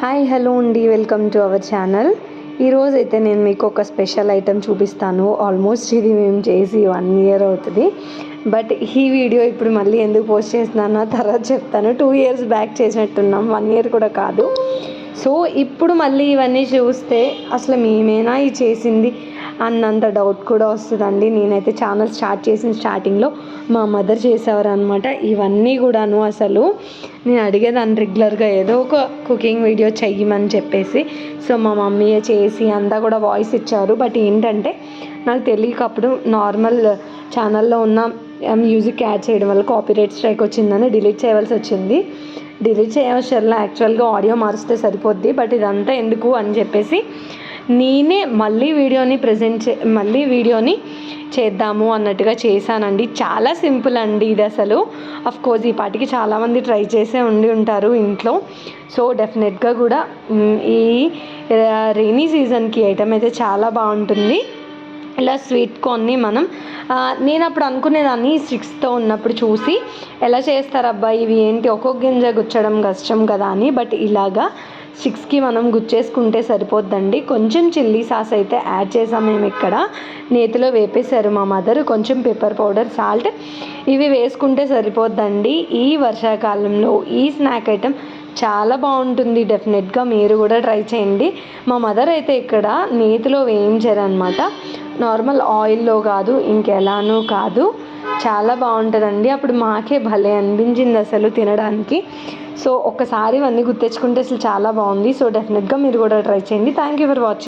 Hi hello అండి. Welcome to our channel. ఈరోజు అయితే నేను మీకు ఒక స్పెషల్ ఐటెం చూపిస్తాను. ఆల్మోస్ట్ ఇది మేము చేసి వన్ ఇయర్ అవుతుంది. బట్ ఈ వీడియో ఇప్పుడు మళ్ళీ ఎందుకు పోస్ట్ చేస్తున్నానో తర్వాత చెప్తాను. టూ ఇయర్స్ బ్యాక్ చేసినట్టున్నాం. వన్ ఇయర్ కూడా కాదు. సో ఇప్పుడు మళ్ళీ ఇవన్నీ చూస్తే అసలు మేమేనా ఇది చేసింది? అన్నంత డౌట్ కూడా వస్తుందండి. నేనైతే ఛానల్ స్టార్ట్ చేసిన స్టార్టింగ్లో మా మదర్ చేసేవారు అనమాట ఇవన్నీ కూడాను అసలు నేను అడిగేదాన్ని రెగ్యులర్గా ఏదో ఒక కుకింగ్ వీడియో చెయ్యమని చెప్పేసి. సో మా మమ్మీయే చేసి అంతా కూడా వాయిస్ ఇచ్చారు. బట్ ఏంటంటే నాకు తెలియకప్పుడు నార్మల్ ఛానల్లో ఉన్న మ్యూజిక్ యాడ్ చేయడం వల్ల కాపీరైట్ స్ట్రైక్ వచ్చిందని డిలీట్ చేయవలసి వచ్చింది. డిలీట్ చేయవసరంలా యాక్చువల్గా ఆడియో మారిస్తే సరిపోద్ది. బట్ ఇదంతా ఎందుకు అని చెప్పేసి నేనే మళ్ళీ వీడియోని ప్రజెంట్ చే మళ్ళీ వీడియోని చేద్దాము అన్నట్టుగా చేశానండి. చాలా సింపుల్ అండి ఇది అసలు. అఫ్ కోర్స్ ఈ పాటికి చాలామంది ట్రై చేసే ఉండి ఉంటారు ఇంట్లో. సో డెఫినెట్గా కూడా ఈ రెయినీ సీజన్కి ఐటమ్ అయితే చాలా బాగుంటుంది. ఇలా స్వీట్ కార్న్ని మనం నేను అప్పుడు అనుకునేదాన్ని సిక్స్తో ఉన్నప్పుడు చూసి ఎలా చేస్తారు అబ్బాయి ఇవి ఏంటి? ఒక్కొక్క గింజ గుచ్చడం కష్టం కదా అని బట్ ఇలాగా సిక్స్కి మనం గుచ్చేసుకుంటే సరిపోద్దండి. కొంచెం చిల్లీ సాస్ అయితే యాడ్ చేసాం మేము ఇక్కడ. నేతిలో వేపేశారు మా మదర్. కొంచెం పెప్పర్ పౌడర్ సాల్ట్ ఇవి వేసుకుంటే సరిపోద్దండి. ఈ వర్షాకాలంలో ఈ స్నాక్ ఐటెం చాలా బాగుంటుంది. డెఫినెట్గా మీరు కూడా ట్రై చేయండి. మా మదర్ అయితే ఇక్కడ నేతిలో వేయించారనమాట నార్మల్ ఆయిల్లో కాదు ఇంకెలానూ కాదు. చాలా బాగుంటుందండి. అప్పుడు మాకే భలే అనిపించింది అసలు తినడానికి. సో ఒక్కసారి ఇవన్నీ గుర్తెచ్చుకుంటే అసలు చాలా బాగుంది. సో డెఫినెట్గా మీరు కూడా ట్రై చేయండి. Thank you for watching